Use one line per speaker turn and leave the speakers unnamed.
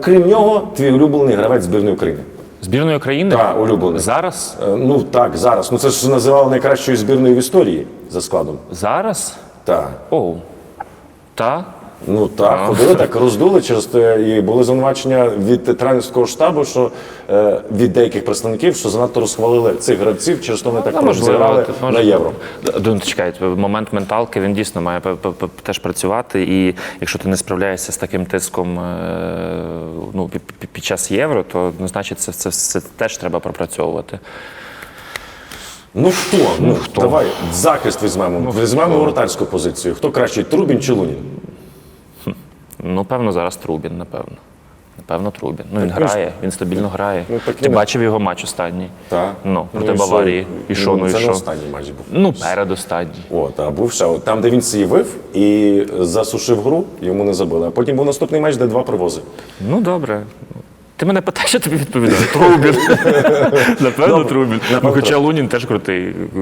окрім нього, твій улюблений гравець збірної України.
Збірної України?
Так, улюблений.
Зараз?
Е, Ну так, зараз. Ну це ж називали найкращою збірною в історії за складом.
Зараз?
Так.
Оу. Та?
Ну так, ходили так, роздули через те, і були звинувачення від тренерського штабу, що е, від деяких представників, що занадто розхвалили цих гравців, через то вони так просто зіграли на євро.
Д- Ну, чекай, момент менталки він дійсно має теж працювати. І якщо ти не справляєшся з таким тиском е, ну, пі- пі- під час євро, то ну, значить це, це, це теж треба пропрацьовувати.
Ну хто? Ну хто? Давай захист візьмемо. візьмемо воротарську позицію. Хто кращий, Трубін чи Лунін?
Ну, певно, зараз Трубін, напевно. Напевно, Трубін. Ну, він грає, він стабільно грає.
Ну, так
Ти
він-
бачив його матч останній?
Так.
Ну, проти
і що?
Баварії. І що, ну і
Це не
що?
останній матч був.
Ну, передостанній.
От, а був ще от там, де він сівив і засушив гру, йому не забили. А потім був наступний матч, де два привози.
Ну, добре. Ти мене питаєш, я тобі відповідаю. Трубін. Напевно, Трубін. Ну, хоча Лунін теж крутий.